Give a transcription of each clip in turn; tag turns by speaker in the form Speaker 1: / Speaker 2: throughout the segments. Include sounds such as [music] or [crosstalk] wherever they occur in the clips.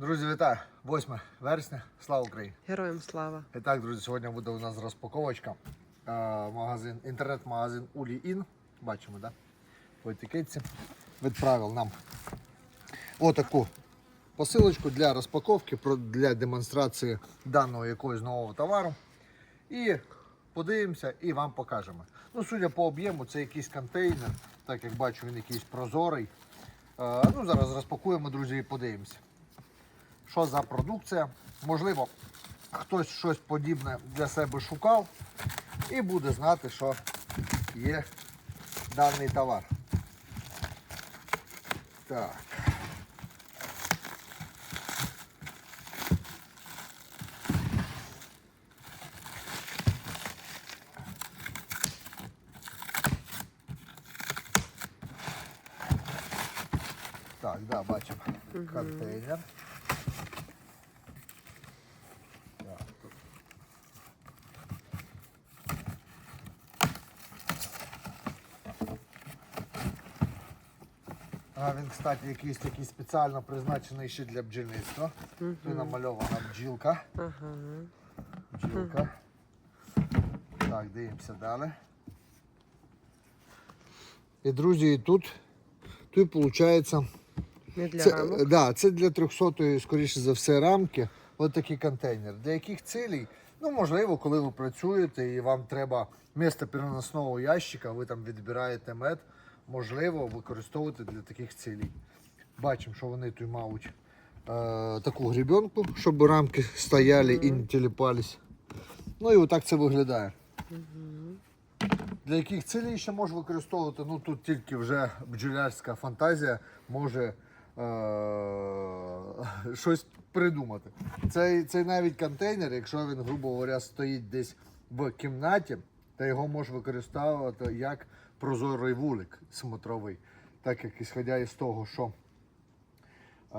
Speaker 1: Друзі, вітаю! 8 вересня. Слава Україні!
Speaker 2: Героям слава.
Speaker 1: І так, друзі, сьогодні буде у нас розпаковочка. Е, Магазин, інтернет-магазин Uli-In. Бачимо, да? По етикетці. Відправив нам отаку посилочку для розпаковки, для демонстрації даного якогось нового товару. І подивимося і вам покажемо. Ну, судя по об'єму, це якийсь контейнер. Так як бачу, він якийсь прозорий. Е, Ну, зараз розпакуємо, друзі, і подивимося що за продукція. Можливо, хтось щось подібне для себе шукав і буде знати, що є даний товар. Так. Так, да, бачимо контейнер. А він, кстати, якийсь такий спеціально призначений ще для бджільництва. Тут намальована бджілка.
Speaker 2: Ага.
Speaker 1: Бджілка. Так, дивимося далі. І друзі, і тут, тут виходить.
Speaker 2: Не для
Speaker 1: Це,
Speaker 2: рамок.
Speaker 1: да, це для 300 скоріше за все, рамки. Ось такий контейнер. Для яких цілей? Ну, можливо, коли ви працюєте і вам треба місце переносного ящика, ви там відбираєте мед, можливо, використовувати для таких цілей. Бачимо, що вони тут мають е, таку гребенку, щоб рамки стояли і не тіліпались. Ну і отак це виглядає. Для яких цілей ще може використовувати? Ну тут тільки вже бджолярська фантазія може е- [laughs] щось придумати. Цей, цей навіть контейнер, якщо він, грубо говоря, стоїть десь в кімнаті, то його може використовувати як прозорий вулик смотровий. Так як ісходя із того, що Е,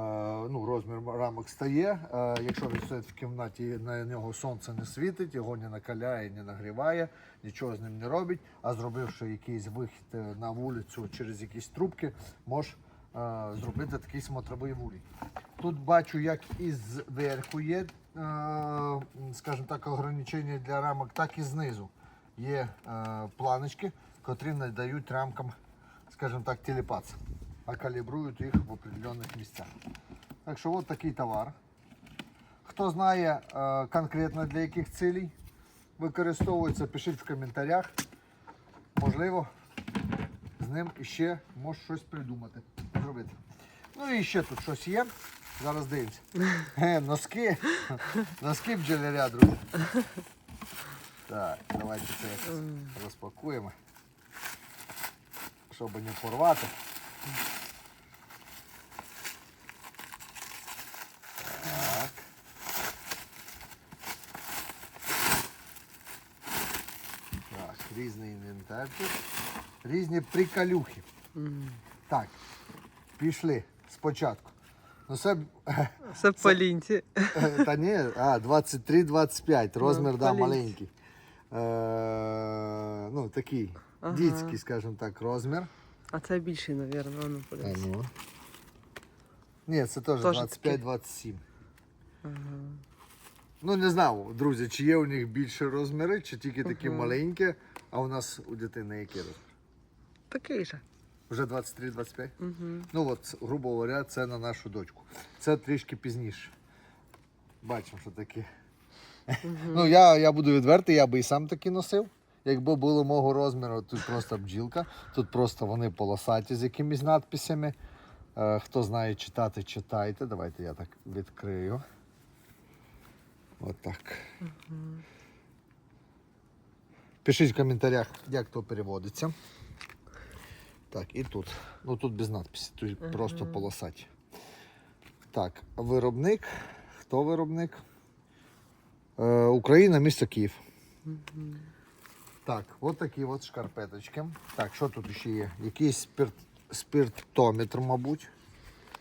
Speaker 1: ну, розмір рамок стає. Е, Якщо він стоїть в кімнаті, на нього сонце не світить, його не накаляє, не нагріває, нічого з ним не робить. А зробивши якийсь вихід е, на вулицю через якісь трубки, можеш зробити такий смотровий вулик. Тут бачу, як і зверху є, скажімо так, ограничення для рамок, так і знизу є планочки, котрі надають рамкам, скажімо так, телепатися а калібрують їх в определенних місцях. Так що от такий товар. Хто знає е, конкретно для яких цілей використовується, пишіть в коментарях. Можливо, з ним іще може щось придумати, зробити. Ну і ще тут щось є. Зараз дивимося. [laughs] Е, носки. [laughs] Носки бджоляря, друзі. Так, давайте це якось розпакуємо. Щоб не порвати. Так. Так, різний інвентар тут. Різні приколюхи. Так, пішли спочатку. Ну це [laughs]
Speaker 2: Це по лінці. [laughs]
Speaker 1: та ні, а 23-25, розмір да,
Speaker 2: маленький.
Speaker 1: маленький. Е, ну, такий
Speaker 2: Ага.
Speaker 1: дітський, скажімо так, розмір.
Speaker 2: А це більший, мабуть, ну
Speaker 1: А,
Speaker 2: подивись.
Speaker 1: ну. Ні, це теж
Speaker 2: Теж
Speaker 1: 25-27.
Speaker 2: Ага.
Speaker 1: Ну не знаю, друзі, чи є у них більші розміри, чи тільки такі
Speaker 2: Мгм.
Speaker 1: маленькі, а у нас у дитини який розмір?
Speaker 2: Такий же.
Speaker 1: Вже 23-25?
Speaker 2: Угу.
Speaker 1: Ну от, грубо говоря, це на нашу дочку. Це трішки пізніше. Бачимо, що таке. Ну, я, я буду відвертий, я би і сам таки носив. Якби було мого розміру, тут просто бджілка, тут просто вони полосаті з якимись надписями. Е, хто знає читати, читайте. Давайте я так відкрию. Отак. Пишіть в коментарях, як то переводиться. Так, і тут. Ну тут без надписі, тут просто полосаті. Так, виробник. Хто виробник? Е, Україна, місто Київ. Так, от такі от шкарпеточки. Так, що тут ще є? Якийсь спирт, спиртометр, мабуть.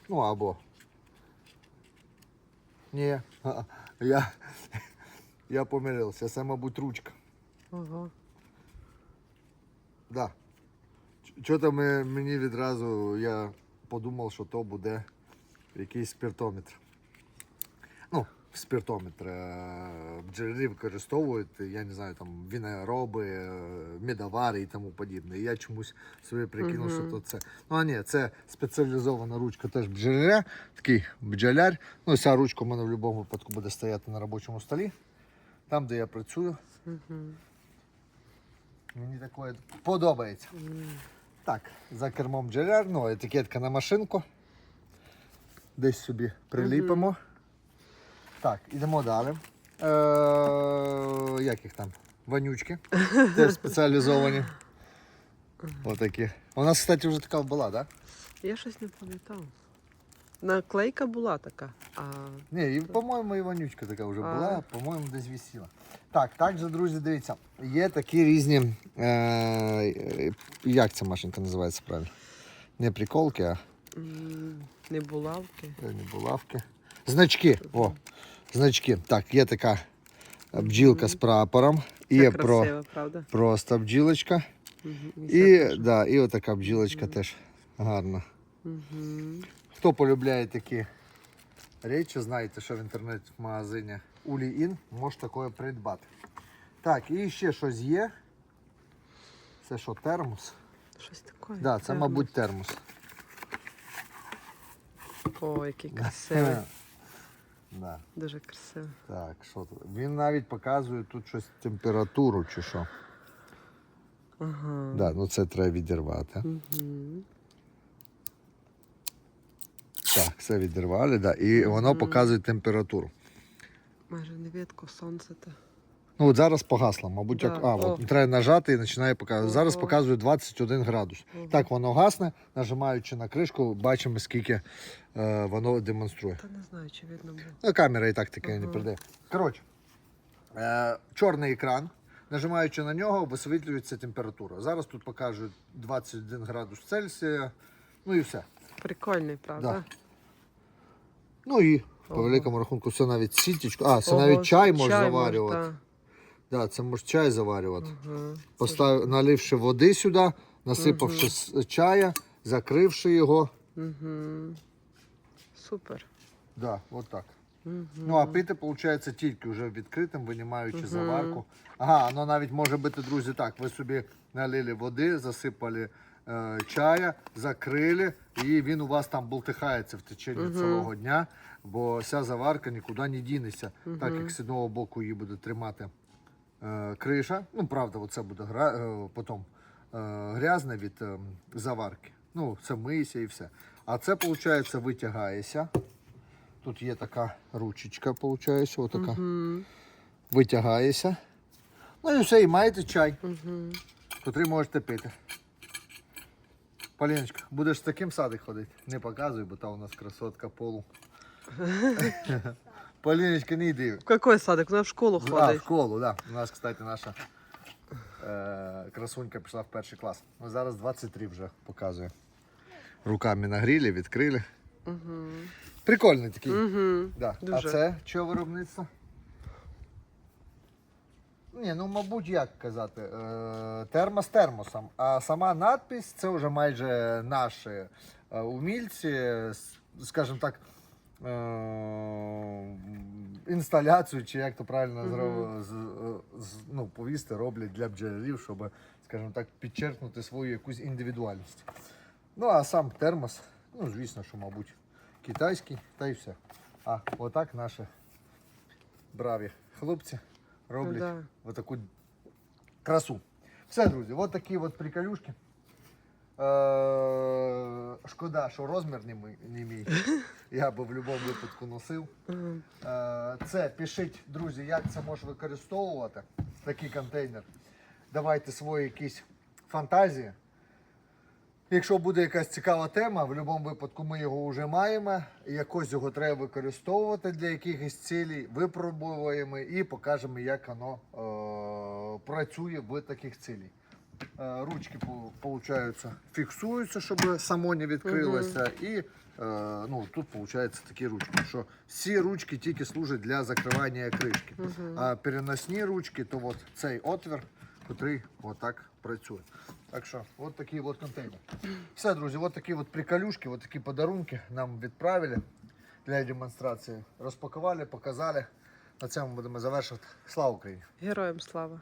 Speaker 1: Ну або. Ні, [laughs] я, я помилився. Це, мабуть, ручка.
Speaker 2: Ага.
Speaker 1: Да. Чого-то мені відразу я подумав, що то буде якийсь спиртометр. Спиртометр бджолярі використовують, я не знаю, там вінероби, е, медовари і тому подібне. І я чомусь собі прикинув, що то це. Ну а ні, це спеціалізована ручка теж бджоляра, такий бджоляр. Ну, ця ручка у мене в будь-якому випадку буде стояти на робочому столі, там, де я працюю. Мені таке подобається. Так, за кермом бджоляр, ну, етикетка на машинку. Десь собі приліпимо. Так, ідемо далі. Е, як їх там? Вонючки. [laughs] Теж спеціалізовані. Отакі. У нас, кстати, вже така була, так? Да?
Speaker 2: Я щось не пам'ятав. Наклейка була така, а
Speaker 1: Ні, і, по-моєму, і вонючка така вже була, по-моєму, десь висіла. Так, також, друзі, дивіться, є такі різні. Е, як ця машинка називається правильно? Не приколки, а
Speaker 2: не булавки.
Speaker 1: Е, не булавки. Значки. О, значки. Так, є така бджілка з прапором.
Speaker 2: Це
Speaker 1: Є про,
Speaker 2: правда?
Speaker 1: просто бджілочка.
Speaker 2: Мгм,
Speaker 1: І, да, і отака бджілочка теж гарна.
Speaker 2: Мгм.
Speaker 1: Хто полюбляє такі речі, знаєте, що в інтернет-магазині Uli.in може таке придбати. Так, і ще щось є. Це що, термос?
Speaker 2: Щось таке.
Speaker 1: Да, це,
Speaker 2: Термос.
Speaker 1: мабуть, термос.
Speaker 2: О, який красивий. [laughs]
Speaker 1: Да.
Speaker 2: Дуже красивий.
Speaker 1: Так, що тут? Він навіть показує тут щось температуру чи що.
Speaker 2: Ага.
Speaker 1: Да, ну це треба відірвати.
Speaker 2: Мгм.
Speaker 1: Так, все відірвали, да. І воно показує температуру.
Speaker 2: Майже не видко сонце та.
Speaker 1: Ну от зараз погасло, мабуть,
Speaker 2: Да,
Speaker 1: як. А,
Speaker 2: о.
Speaker 1: от треба нажати і починає показувати. Зараз показує 21 градус.
Speaker 2: Ого.
Speaker 1: Так, воно гасне, нажимаючи на кришку, бачимо, скільки е, воно демонструє.
Speaker 2: Та не знаю, чи видно було.
Speaker 1: Ну, камера і так таке не
Speaker 2: Ага.
Speaker 1: передає. Коротше, е, чорний екран. Нажимаючи на нього, висвітлюється температура. Зараз тут покажуть 21 градус Цельсія. Ну і все.
Speaker 2: Прикольний, правда?
Speaker 1: Ну і по великому рахунку це навіть сітечку. А, це
Speaker 2: Ого,
Speaker 1: навіть чай може заварювати.
Speaker 2: Може,
Speaker 1: Да, це може чай заварювати.
Speaker 2: Ага.
Speaker 1: Постав, наливши води сюди, насипавши с- чая, закривши його.
Speaker 2: Угу. Супер.
Speaker 1: Да, от так.
Speaker 2: Угу.
Speaker 1: Ну а пити, виходить, тільки вже відкритим, винімаючи заварку. Ага, воно навіть може бути, друзі, так. Ви собі налили води, засипали е, чая, закрили, і він у вас там болтихається в течение цілого дня, бо вся заварка нікуди не дінеться, так як з одного боку її буде тримати криша. Ну, правда, оце буде гра, е, потім е, грязне від е, заварки. Ну, це мийся і все. А це, виходить, витягається. Тут є така ручечка, виходить, отака.
Speaker 2: Угу.
Speaker 1: Витягається. Ну і все, і маєте чай,
Speaker 2: Угу.
Speaker 1: котрий можете пити. Поліночка, будеш з таким садик ходити? Не показуй, бо та у нас красотка полу. [laughs] Поліночка, не йди.
Speaker 2: В какой садик? Вона в школу
Speaker 1: Да, в
Speaker 2: ходить.
Speaker 1: школу, да. У нас, кстати, наша е, красунька пішла в перший клас. Ну, зараз 23 вже показує. Руками нагріли, відкрили.
Speaker 2: Угу.
Speaker 1: Прикольний такий.
Speaker 2: Угу.
Speaker 1: Да.
Speaker 2: Дуже.
Speaker 1: А це що виробництво? Ні, ну мабуть, як казати, е, термос термосом. А сама надпись це вже майже наші е, умільці, с- скажімо так, інсталяцію, чи як то правильно з- з- ну, повісти, роблять для бджолярів, щоб, скажімо так, підчеркнути свою якусь індивідуальність. Ну, а сам термос, ну, звісно, що, мабуть, китайський, та й все. А отак наші браві хлопці роблять
Speaker 2: Да.
Speaker 1: отаку красу. Все, друзі, от такі от приколюшки. Е, шкода, що розмір не мій. [laughs] Я би в будь-якому випадку носив. Е, Це пишіть, друзі, як це може використовувати, такий контейнер. Давайте свої якісь фантазії. Якщо буде якась цікава тема, в будь-якому випадку ми його вже маємо. Якось його треба використовувати для якихось цілей, випробуємо і покажемо, як воно е, працює в таких цілей. Е, ручки, виходить, фіксуються, щоб само не відкрилося. І е, ну, тут виходить такі ручки. Що всі ручки тільки служать для закривання кришки.
Speaker 2: Мгм.
Speaker 1: А переносні ручки, то от цей отвір, який отак працює. Так що, от такий от контейнер. Все, друзі, от такі от приколюшки, от такі подарунки нам відправили. для демонстрації розпакували, показали. На цьому будемо завершувати. Слава Україні!
Speaker 2: Героям слава.